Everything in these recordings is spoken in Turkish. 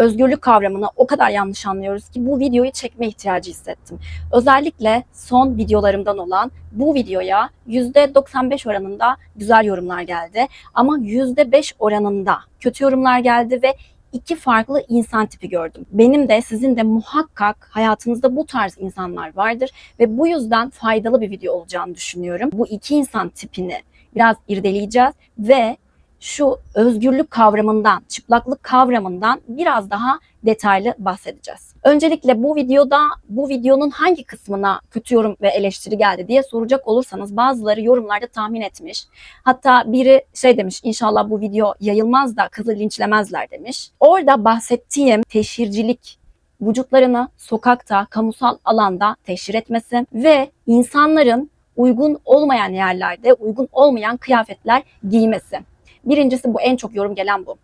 özgürlük kavramını o kadar yanlış anlıyoruz ki bu videoyu çekme ihtiyacı hissettim. Özellikle son videolarımdan olan bu videoya %95 oranında güzel yorumlar geldi ama %5 oranında kötü yorumlar geldi ve iki farklı insan tipi gördüm. Benim de sizin de muhakkak hayatınızda bu tarz insanlar vardır ve bu yüzden faydalı bir video olacağını düşünüyorum. Bu iki insan tipini biraz irdeleyeceğiz ve şu özgürlük kavramından, çıplaklık kavramından biraz daha detaylı bahsedeceğiz. Öncelikle bu videoda bu videonun hangi kısmına kötü yorum ve eleştiri geldi diye soracak olursanız bazıları yorumlarda tahmin etmiş. Hatta biri şey demiş inşallah bu video yayılmaz da kızı linçlemezler demiş. Orada bahsettiğim teşhircilik vücutlarını sokakta, kamusal alanda teşhir etmesi ve insanların uygun olmayan yerlerde uygun olmayan kıyafetler giymesi. Birincisi bu en çok yorum gelen bu.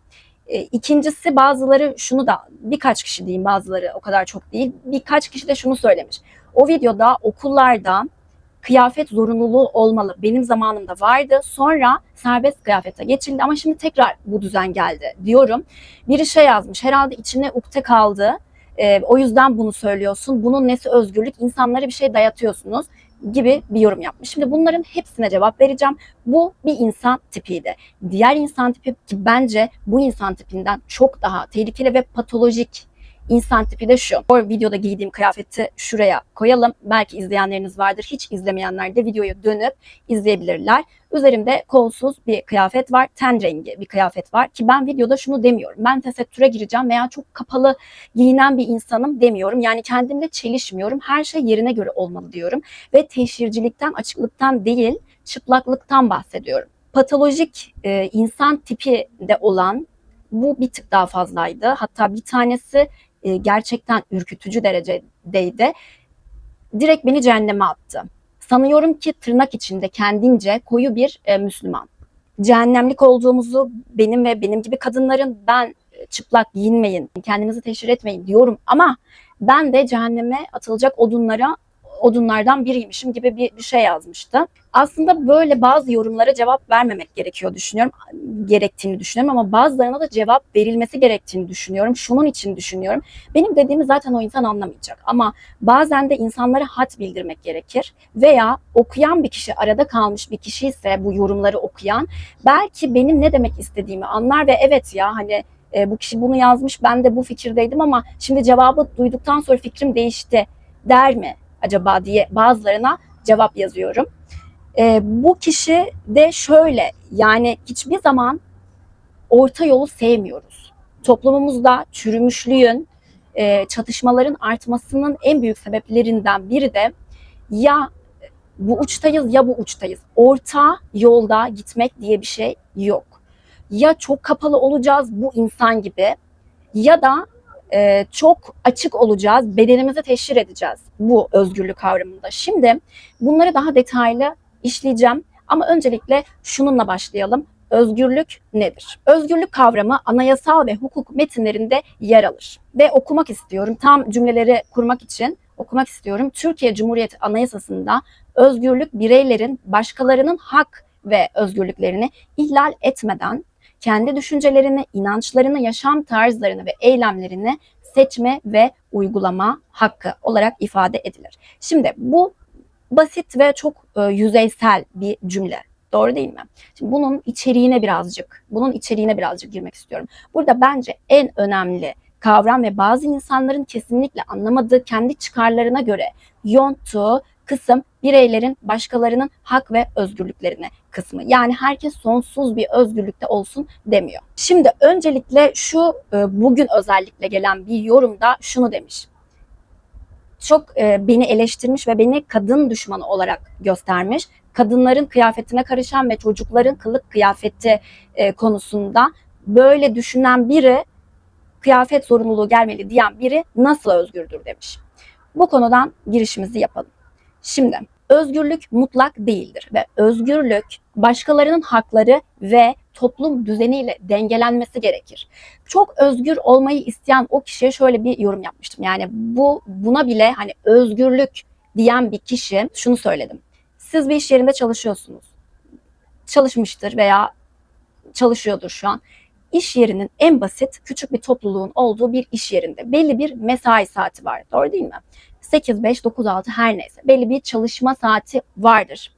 E, İkincisi bazıları şunu da birkaç kişi diyeyim bazıları o kadar çok değil. Birkaç kişi de şunu söylemiş. O videoda okullarda kıyafet zorunluluğu olmalı. Benim zamanımda vardı. Sonra serbest kıyafete geçildi ama şimdi tekrar bu düzen geldi diyorum. Biri şey yazmış. Herhalde içine ukde kaldı. E, o yüzden bunu söylüyorsun. Bunun nesi özgürlük? İnsanlara bir şey dayatıyorsunuz gibi bir yorum yapmış. Şimdi bunların hepsine cevap vereceğim. Bu bir insan tipiydi. Diğer insan tipi ki bence bu insan tipinden çok daha tehlikeli ve patolojik insan tipi de şu. O videoda giydiğim kıyafeti şuraya koyalım. Belki izleyenleriniz vardır. Hiç izlemeyenler de videoya dönüp izleyebilirler. Üzerimde kolsuz bir kıyafet var. Ten rengi bir kıyafet var. Ki ben videoda şunu demiyorum. Ben tesettüre gireceğim veya çok kapalı giyinen bir insanım demiyorum. Yani kendimle çelişmiyorum. Her şey yerine göre olmalı diyorum. Ve teşhircilikten, açıklıktan değil, çıplaklıktan bahsediyorum. Patolojik e, insan tipi de olan bu bir tık daha fazlaydı. Hatta bir tanesi e, gerçekten ürkütücü derecedeydi. Direkt beni cehenneme attı. Sanıyorum ki tırnak içinde kendince koyu bir e, Müslüman. Cehennemlik olduğumuzu benim ve benim gibi kadınların ben e, çıplak giyinmeyin, kendinizi teşhir etmeyin diyorum ama ben de cehenneme atılacak odunlara odunlardan biriymişim gibi bir, bir şey yazmıştı. Aslında böyle bazı yorumlara cevap vermemek gerekiyor düşünüyorum. Gerektiğini düşünüyorum ama bazılarına da cevap verilmesi gerektiğini düşünüyorum. Şunun için düşünüyorum. Benim dediğimi zaten o insan anlamayacak ama bazen de insanlara hat bildirmek gerekir veya okuyan bir kişi arada kalmış bir kişi ise bu yorumları okuyan belki benim ne demek istediğimi anlar ve evet ya hani e, bu kişi bunu yazmış ben de bu fikirdeydim ama şimdi cevabı duyduktan sonra fikrim değişti der mi acaba diye bazılarına cevap yazıyorum. E, bu kişi de şöyle yani hiçbir zaman orta yolu sevmiyoruz. Toplumumuzda çürümüşlüğün, e, çatışmaların artmasının en büyük sebeplerinden biri de ya bu uçtayız ya bu uçtayız. Orta yolda gitmek diye bir şey yok. Ya çok kapalı olacağız bu insan gibi ya da e, çok açık olacağız, bedenimizi teşhir edeceğiz bu özgürlük kavramında. Şimdi bunları daha detaylı işleyeceğim ama öncelikle şununla başlayalım. Özgürlük nedir? Özgürlük kavramı anayasal ve hukuk metinlerinde yer alır. Ve okumak istiyorum. Tam cümleleri kurmak için okumak istiyorum. Türkiye Cumhuriyeti Anayasası'nda özgürlük bireylerin başkalarının hak ve özgürlüklerini ihlal etmeden kendi düşüncelerini, inançlarını, yaşam tarzlarını ve eylemlerini seçme ve uygulama hakkı olarak ifade edilir. Şimdi bu basit ve çok e, yüzeysel bir cümle. Doğru değil mi? Şimdi bunun içeriğine birazcık, bunun içeriğine birazcık girmek istiyorum. Burada bence en önemli kavram ve bazı insanların kesinlikle anlamadığı kendi çıkarlarına göre yonttuğu kısım bireylerin başkalarının hak ve özgürlüklerine kısmı. Yani herkes sonsuz bir özgürlükte olsun demiyor. Şimdi öncelikle şu e, bugün özellikle gelen bir yorumda şunu demiş. Çok e, beni eleştirmiş ve beni kadın düşmanı olarak göstermiş. Kadınların kıyafetine karışan ve çocukların kılık kıyafeti e, konusunda böyle düşünen biri kıyafet zorunluluğu gelmeli diyen biri nasıl özgürdür demiş. Bu konudan girişimizi yapalım. Şimdi özgürlük mutlak değildir ve özgürlük başkalarının hakları ve toplum düzeniyle dengelenmesi gerekir. Çok özgür olmayı isteyen o kişiye şöyle bir yorum yapmıştım. Yani bu buna bile hani özgürlük diyen bir kişi şunu söyledim. Siz bir iş yerinde çalışıyorsunuz. Çalışmıştır veya çalışıyordur şu an. iş yerinin en basit küçük bir topluluğun olduğu bir iş yerinde belli bir mesai saati var. Doğru değil mi? 8-5, 9-6 her neyse belli bir çalışma saati vardır.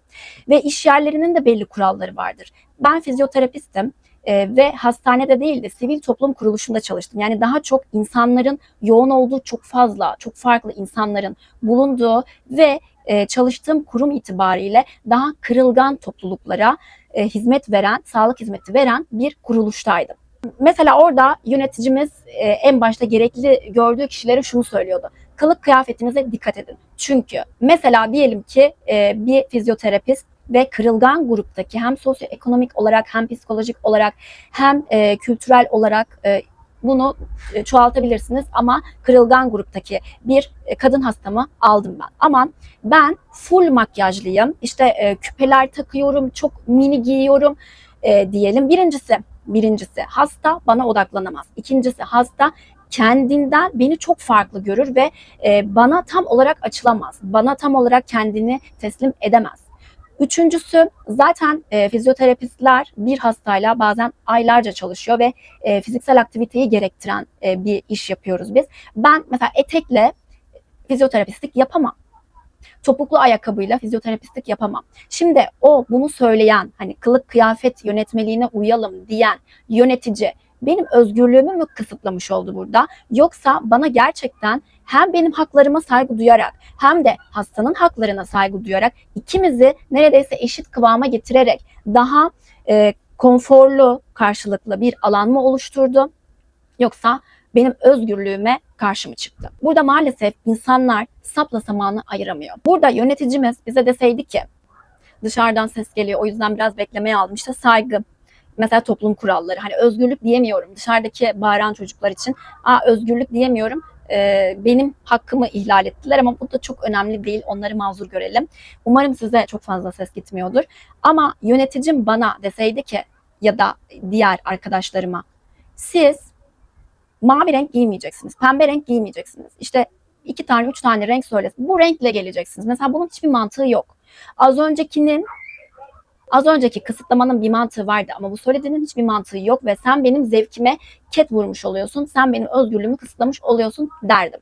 Ve iş yerlerinin de belli kuralları vardır. Ben fizyoterapistim e, ve hastanede değil de sivil toplum kuruluşunda çalıştım. Yani daha çok insanların yoğun olduğu çok fazla, çok farklı insanların bulunduğu ve e, çalıştığım kurum itibariyle daha kırılgan topluluklara e, hizmet veren, sağlık hizmeti veren bir kuruluştaydım. Mesela orada yöneticimiz e, en başta gerekli gördüğü kişilere şunu söylüyordu. Kılık kıyafetinize dikkat edin. Çünkü mesela diyelim ki e, bir fizyoterapist ve kırılgan gruptaki hem sosyoekonomik olarak hem psikolojik olarak hem e, kültürel olarak e, bunu çoğaltabilirsiniz ama kırılgan gruptaki bir kadın hastamı aldım ben. Ama ben full makyajlıyım. İşte küpeler takıyorum, çok mini giyiyorum diyelim. Birincisi, birincisi hasta bana odaklanamaz. İkincisi hasta kendinden beni çok farklı görür ve e, bana tam olarak açılamaz. Bana tam olarak kendini teslim edemez. Üçüncüsü zaten e, fizyoterapistler bir hastayla bazen aylarca çalışıyor ve e, fiziksel aktiviteyi gerektiren e, bir iş yapıyoruz biz. Ben mesela etekle fizyoterapistlik yapamam. Topuklu ayakkabıyla fizyoterapistlik yapamam. Şimdi o bunu söyleyen hani kılık kıyafet yönetmeliğine uyalım diyen yönetici benim özgürlüğümü mü kısıtlamış oldu burada? Yoksa bana gerçekten hem benim haklarıma saygı duyarak hem de hastanın haklarına saygı duyarak ikimizi neredeyse eşit kıvama getirerek daha e, konforlu karşılıklı bir alan mı oluşturdu? Yoksa benim özgürlüğüme karşı mı çıktı? Burada maalesef insanlar sapla samanı ayıramıyor. Burada yöneticimiz bize deseydi ki dışarıdan ses geliyor o yüzden biraz beklemeye aldım. İşte saygı, mesela toplum kuralları. Hani özgürlük diyemiyorum. Dışarıdaki bağıran çocuklar için Aa, özgürlük diyemiyorum. Ee, benim hakkımı ihlal ettiler ama bu da çok önemli değil. Onları mazur görelim. Umarım size çok fazla ses gitmiyordur. Ama yöneticim bana deseydi ki ya da diğer arkadaşlarıma siz mavi renk giymeyeceksiniz, pembe renk giymeyeceksiniz. İşte iki tane, üç tane renk söylesin. Bu renkle geleceksiniz. Mesela bunun hiçbir mantığı yok. Az öncekinin Az önceki kısıtlamanın bir mantığı vardı ama bu söylediğinin hiçbir mantığı yok ve sen benim zevkime ket vurmuş oluyorsun. Sen benim özgürlüğümü kısıtlamış oluyorsun derdim.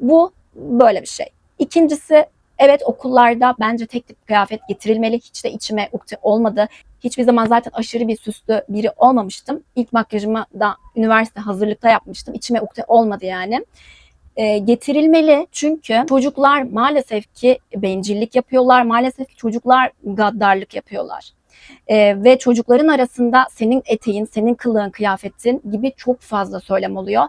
Bu böyle bir şey. İkincisi evet okullarda bence tek tip kıyafet getirilmeli. Hiç de içime ukde olmadı. Hiçbir zaman zaten aşırı bir süslü biri olmamıştım. İlk makyajımı da üniversite hazırlıkta yapmıştım. İçime ukde olmadı yani e, getirilmeli. Çünkü çocuklar maalesef ki bencillik yapıyorlar. Maalesef ki çocuklar gaddarlık yapıyorlar. E, ve çocukların arasında senin eteğin, senin kılığın, kıyafetin gibi çok fazla söylem oluyor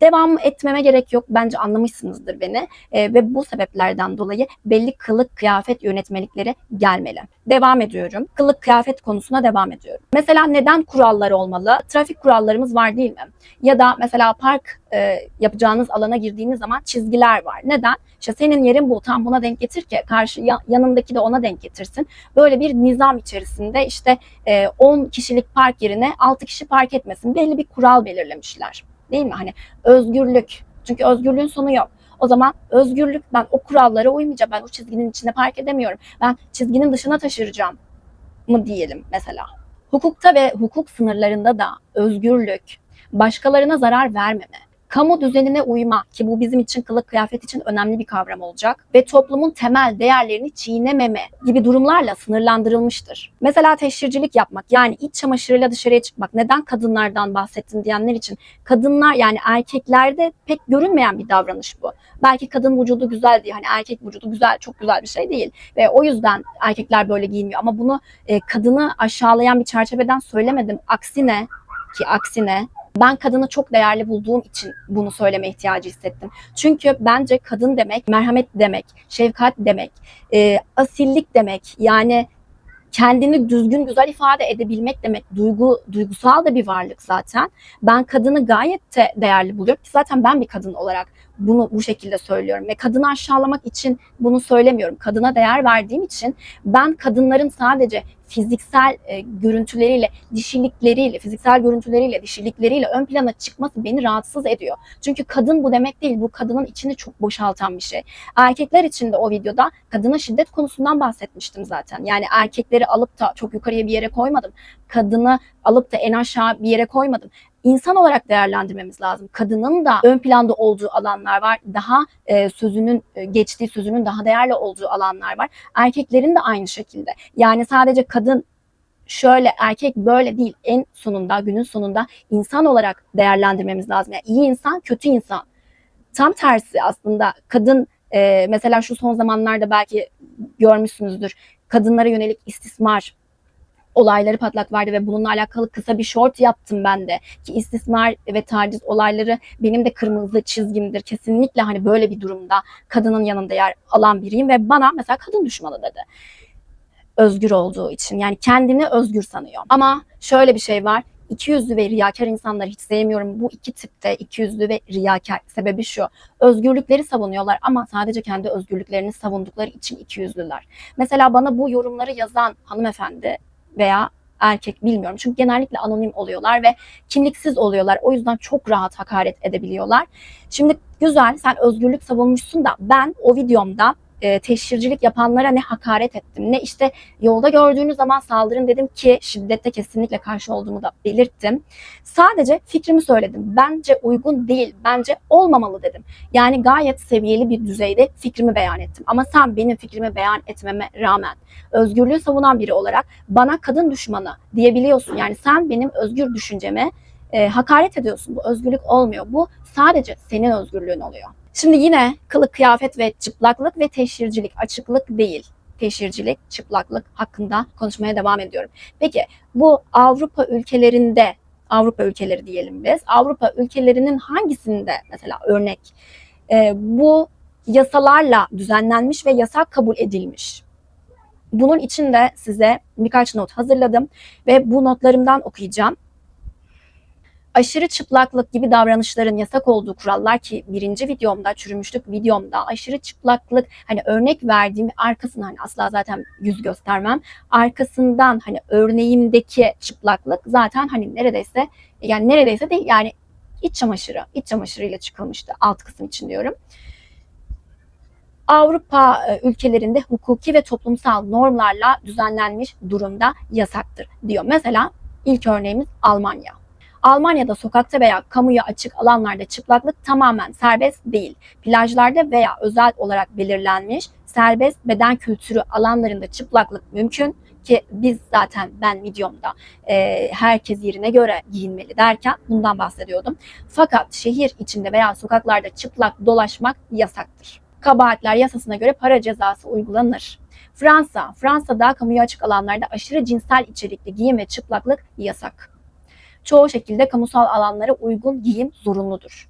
devam etmeme gerek yok. Bence anlamışsınızdır beni. E, ve bu sebeplerden dolayı belli kılık kıyafet yönetmelikleri gelmeli. Devam ediyorum. Kılık kıyafet konusuna devam ediyorum. Mesela neden kurallar olmalı? Trafik kurallarımız var değil mi? Ya da mesela park e, yapacağınız alana girdiğiniz zaman çizgiler var. Neden? İşte senin yerin bu. Tam buna denk getir ki karşı yanındaki de ona denk getirsin. Böyle bir nizam içerisinde işte e, 10 kişilik park yerine 6 kişi park etmesin. Belli bir kural belirlemişler. Değil mi? Hani özgürlük. Çünkü özgürlüğün sonu yok. O zaman özgürlük ben o kurallara uymayacağım. Ben o çizginin içinde park edemiyorum. Ben çizginin dışına taşıracağım mı diyelim mesela. Hukukta ve hukuk sınırlarında da özgürlük, başkalarına zarar vermeme, kamu düzenine uyma ki bu bizim için kılık kıyafet için önemli bir kavram olacak ve toplumun temel değerlerini çiğnememe gibi durumlarla sınırlandırılmıştır. Mesela teşhircilik yapmak yani iç çamaşırıyla dışarıya çıkmak neden kadınlardan bahsettin diyenler için kadınlar yani erkeklerde pek görünmeyen bir davranış bu. Belki kadın vücudu güzel diye hani erkek vücudu güzel çok güzel bir şey değil ve o yüzden erkekler böyle giyinmiyor ama bunu e, kadını aşağılayan bir çerçeveden söylemedim. Aksine ki aksine ben kadını çok değerli bulduğum için bunu söyleme ihtiyacı hissettim. Çünkü bence kadın demek merhamet demek, şefkat demek, e, asillik demek. Yani kendini düzgün güzel ifade edebilmek demek. Duygu duygusal da bir varlık zaten. Ben kadını gayet de değerli buluyorum ki zaten ben bir kadın olarak bunu bu şekilde söylüyorum ve kadını aşağılamak için bunu söylemiyorum. Kadına değer verdiğim için ben kadınların sadece fiziksel e, görüntüleriyle, dişilikleriyle, fiziksel görüntüleriyle, dişilikleriyle ön plana çıkması beni rahatsız ediyor. Çünkü kadın bu demek değil. Bu kadının içini çok boşaltan bir şey. Erkekler için de o videoda kadına şiddet konusundan bahsetmiştim zaten. Yani erkekleri alıp da çok yukarıya bir yere koymadım. Kadını alıp da en aşağı bir yere koymadım. İnsan olarak değerlendirmemiz lazım. Kadının da ön planda olduğu alanlar var. Daha e, sözünün e, geçtiği sözünün daha değerli olduğu alanlar var. Erkeklerin de aynı şekilde. Yani sadece kadın şöyle erkek böyle değil. En sonunda günün sonunda insan olarak değerlendirmemiz lazım. Yani iyi insan, kötü insan. Tam tersi aslında kadın e, mesela şu son zamanlarda belki görmüşsünüzdür. Kadınlara yönelik istismar olayları patlak verdi ve bununla alakalı kısa bir short yaptım ben de. Ki istismar ve taciz olayları benim de kırmızı çizgimdir. Kesinlikle hani böyle bir durumda kadının yanında yer alan biriyim ve bana mesela kadın düşmanı dedi. Özgür olduğu için yani kendini özgür sanıyor. Ama şöyle bir şey var. İki yüzlü ve riyakar insanları hiç sevmiyorum. Bu iki tipte iki yüzlü ve riyakar. Sebebi şu. Özgürlükleri savunuyorlar ama sadece kendi özgürlüklerini savundukları için iki yüzlüler. Mesela bana bu yorumları yazan hanımefendi veya erkek bilmiyorum. Çünkü genellikle anonim oluyorlar ve kimliksiz oluyorlar. O yüzden çok rahat hakaret edebiliyorlar. Şimdi güzel sen özgürlük savunmuşsun da ben o videomda e, teşhircilik yapanlara ne hakaret ettim ne işte yolda gördüğünüz zaman saldırın dedim ki şiddette kesinlikle karşı olduğumu da belirttim. Sadece fikrimi söyledim. Bence uygun değil, bence olmamalı dedim. Yani gayet seviyeli bir düzeyde fikrimi beyan ettim. Ama sen benim fikrimi beyan etmeme rağmen özgürlüğü savunan biri olarak bana kadın düşmanı diyebiliyorsun. Yani sen benim özgür düşünceme e, hakaret ediyorsun. Bu özgürlük olmuyor. Bu sadece senin özgürlüğün oluyor. Şimdi yine kılık, kıyafet ve çıplaklık ve teşhircilik, açıklık değil. Teşhircilik, çıplaklık hakkında konuşmaya devam ediyorum. Peki bu Avrupa ülkelerinde, Avrupa ülkeleri diyelim biz, Avrupa ülkelerinin hangisinde mesela örnek e, bu yasalarla düzenlenmiş ve yasak kabul edilmiş? Bunun için de size birkaç not hazırladım ve bu notlarımdan okuyacağım aşırı çıplaklık gibi davranışların yasak olduğu kurallar ki birinci videomda, çürümüşlük videomda aşırı çıplaklık hani örnek verdiğim arkasından hani asla zaten yüz göstermem. Arkasından hani örneğimdeki çıplaklık zaten hani neredeyse yani neredeyse değil yani iç çamaşırı, iç çamaşırıyla çıkılmıştı alt kısım için diyorum. Avrupa e, ülkelerinde hukuki ve toplumsal normlarla düzenlenmiş durumda yasaktır diyor. Mesela ilk örneğimiz Almanya. Almanya'da sokakta veya kamuya açık alanlarda çıplaklık tamamen serbest değil. Plajlarda veya özel olarak belirlenmiş serbest beden kültürü alanlarında çıplaklık mümkün ki biz zaten ben videomda e, herkes yerine göre giyinmeli derken bundan bahsediyordum. Fakat şehir içinde veya sokaklarda çıplak dolaşmak yasaktır. Kabahatler yasasına göre para cezası uygulanır. Fransa, Fransa'da kamuya açık alanlarda aşırı cinsel içerikli giyim ve çıplaklık yasak çoğu şekilde kamusal alanlara uygun giyim zorunludur.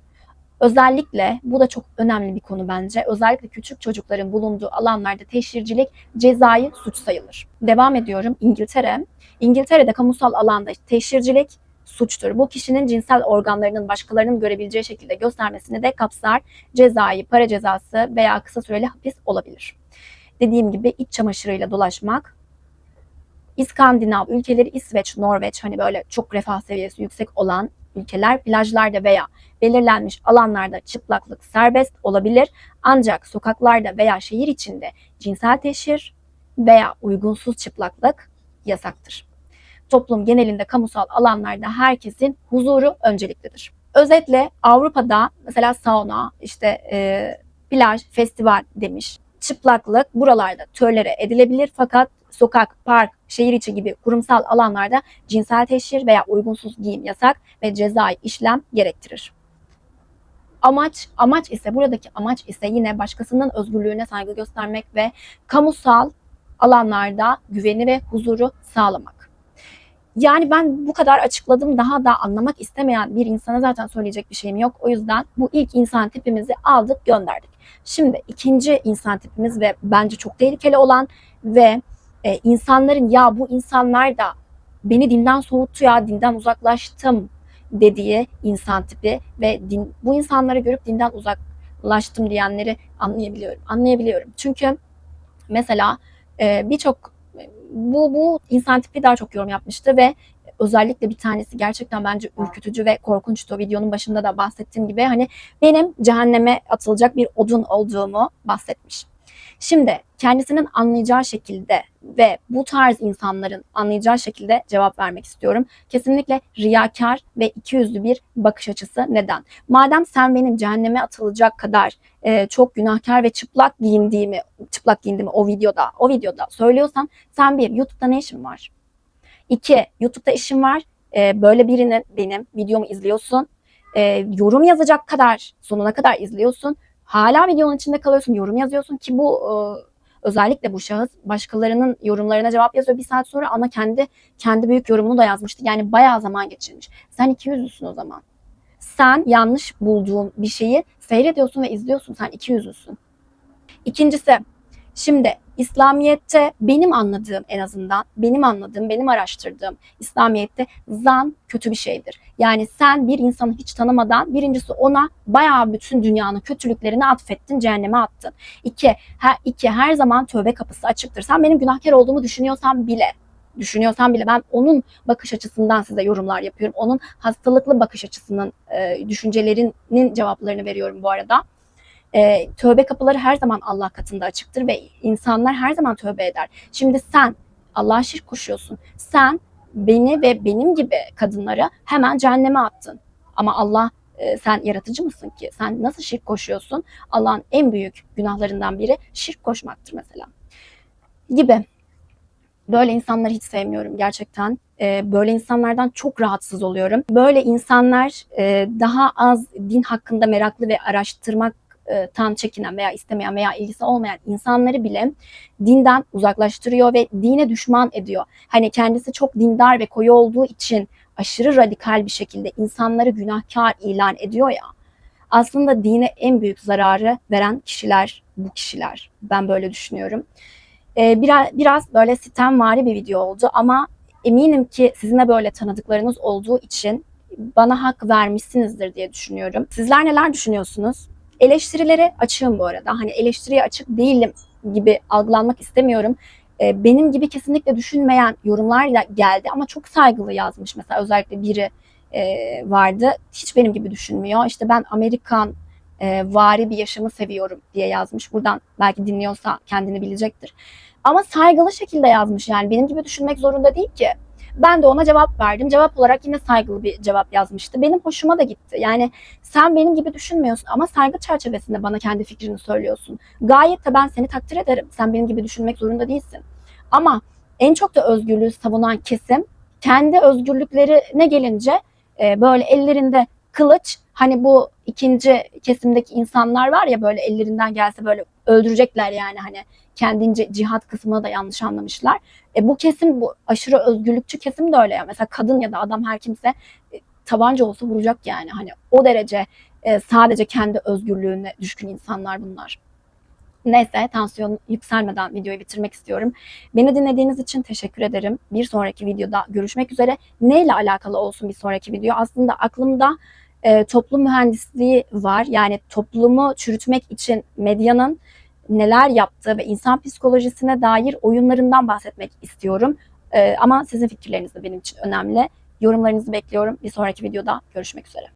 Özellikle bu da çok önemli bir konu bence. Özellikle küçük çocukların bulunduğu alanlarda teşhircilik cezai suç sayılır. Devam ediyorum İngiltere. İngiltere'de kamusal alanda teşhircilik suçtur. Bu kişinin cinsel organlarının başkalarının görebileceği şekilde göstermesini de kapsar. Cezai, para cezası veya kısa süreli hapis olabilir. Dediğim gibi iç çamaşırıyla dolaşmak İskandinav ülkeleri İsveç, Norveç hani böyle çok refah seviyesi yüksek olan ülkeler plajlarda veya belirlenmiş alanlarda çıplaklık serbest olabilir. Ancak sokaklarda veya şehir içinde cinsel teşhir veya uygunsuz çıplaklık yasaktır. Toplum genelinde kamusal alanlarda herkesin huzuru önceliklidir. Özetle Avrupa'da mesela sauna, işte e, plaj, festival demiş. Çıplaklık buralarda tölere edilebilir fakat sokak, park, şehir içi gibi kurumsal alanlarda cinsel teşhir veya uygunsuz giyim yasak ve cezai işlem gerektirir. Amaç, amaç ise buradaki amaç ise yine başkasının özgürlüğüne saygı göstermek ve kamusal alanlarda güveni ve huzuru sağlamak. Yani ben bu kadar açıkladım daha da anlamak istemeyen bir insana zaten söyleyecek bir şeyim yok. O yüzden bu ilk insan tipimizi aldık gönderdik. Şimdi ikinci insan tipimiz ve bence çok tehlikeli olan ve e, insanların ya bu insanlar da beni dinden soğuttu ya dinden uzaklaştım dediği insan tipi ve din, bu insanları görüp dinden uzak ulaştım diyenleri anlayabiliyorum. Anlayabiliyorum. Çünkü mesela e, birçok bu bu insan tipi daha çok yorum yapmıştı ve özellikle bir tanesi gerçekten bence ürkütücü ve korkunçtu. Videonun başında da bahsettiğim gibi hani benim cehenneme atılacak bir odun olduğumu bahsetmiş. Şimdi kendisinin anlayacağı şekilde ve bu tarz insanların anlayacağı şekilde cevap vermek istiyorum. Kesinlikle riyakar ve ikiyüzlü bir bakış açısı. Neden? Madem sen benim cehenneme atılacak kadar e, çok günahkar ve çıplak giyindiğimi, çıplak giyindiğimi o videoda, o videoda söylüyorsan sen bir YouTube'da ne işin var? İki, YouTube'da işin var. E, böyle birinin benim videomu izliyorsun. E, yorum yazacak kadar sonuna kadar izliyorsun. Hala videonun içinde kalıyorsun, yorum yazıyorsun ki bu e, özellikle bu şahıs başkalarının yorumlarına cevap yazıyor bir saat sonra ama kendi kendi büyük yorumunu da yazmıştı. Yani bayağı zaman geçirmiş. Sen iki yüzlüsün o zaman. Sen yanlış bulduğun bir şeyi seyrediyorsun ve izliyorsun. Sen iki yüzlüsün. İkincisi, şimdi İslamiyet'te benim anladığım en azından, benim anladığım, benim araştırdığım İslamiyet'te zan kötü bir şeydir. Yani sen bir insanı hiç tanımadan birincisi ona bayağı bütün dünyanın kötülüklerini atfettin, cehenneme attın. İki, her, iki, her zaman tövbe kapısı açıktır. Sen benim günahkar olduğumu düşünüyorsan bile, düşünüyorsan bile ben onun bakış açısından size yorumlar yapıyorum. Onun hastalıklı bakış açısının, e, düşüncelerinin cevaplarını veriyorum bu arada. E, tövbe kapıları her zaman Allah katında açıktır ve insanlar her zaman tövbe eder. Şimdi sen Allah'a şirk koşuyorsun. Sen beni ve benim gibi kadınları hemen cehenneme attın. Ama Allah e, sen yaratıcı mısın ki? Sen nasıl şirk koşuyorsun? Allah'ın en büyük günahlarından biri şirk koşmaktır mesela. Gibi. Böyle insanları hiç sevmiyorum gerçekten. E, böyle insanlardan çok rahatsız oluyorum. Böyle insanlar e, daha az din hakkında meraklı ve araştırmak tan çekinen veya istemeyen veya ilgisi olmayan insanları bile dinden uzaklaştırıyor ve dine düşman ediyor. Hani kendisi çok dindar ve koyu olduğu için aşırı radikal bir şekilde insanları günahkar ilan ediyor ya. Aslında dine en büyük zararı veren kişiler bu kişiler. Ben böyle düşünüyorum. Ee, biraz, biraz böyle sitemvari bir video oldu ama eminim ki sizin de böyle tanıdıklarınız olduğu için bana hak vermişsinizdir diye düşünüyorum. Sizler neler düşünüyorsunuz? Eleştirilere açığım bu arada. Hani eleştiriye açık değilim gibi algılanmak istemiyorum. Ee, benim gibi kesinlikle düşünmeyen yorumlar da geldi ama çok saygılı yazmış. Mesela özellikle biri e, vardı. Hiç benim gibi düşünmüyor. İşte ben Amerikan e, vari bir yaşamı seviyorum diye yazmış. Buradan belki dinliyorsa kendini bilecektir. Ama saygılı şekilde yazmış yani benim gibi düşünmek zorunda değil ki. Ben de ona cevap verdim. Cevap olarak yine saygılı bir cevap yazmıştı. Benim hoşuma da gitti. Yani sen benim gibi düşünmüyorsun ama saygı çerçevesinde bana kendi fikrini söylüyorsun. Gayet de ben seni takdir ederim. Sen benim gibi düşünmek zorunda değilsin. Ama en çok da özgürlüğü savunan kesim kendi özgürlüklerine gelince e, böyle ellerinde kılıç hani bu ikinci kesimdeki insanlar var ya böyle ellerinden gelse böyle öldürecekler yani hani kendince cihat kısmına da yanlış anlamışlar. E, bu kesim bu aşırı özgürlükçü kesim de öyle ya. Mesela kadın ya da adam her kimse e, tabanca olsa vuracak yani. Hani o derece e, sadece kendi özgürlüğüne düşkün insanlar bunlar. Neyse tansiyon yükselmeden videoyu bitirmek istiyorum. Beni dinlediğiniz için teşekkür ederim. Bir sonraki videoda görüşmek üzere. Neyle alakalı olsun bir sonraki video? Aslında aklımda e, toplum mühendisliği var. Yani toplumu çürütmek için medyanın neler yaptığı ve insan psikolojisine dair oyunlarından bahsetmek istiyorum. E, ama sizin fikirleriniz de benim için önemli. Yorumlarınızı bekliyorum. Bir sonraki videoda görüşmek üzere.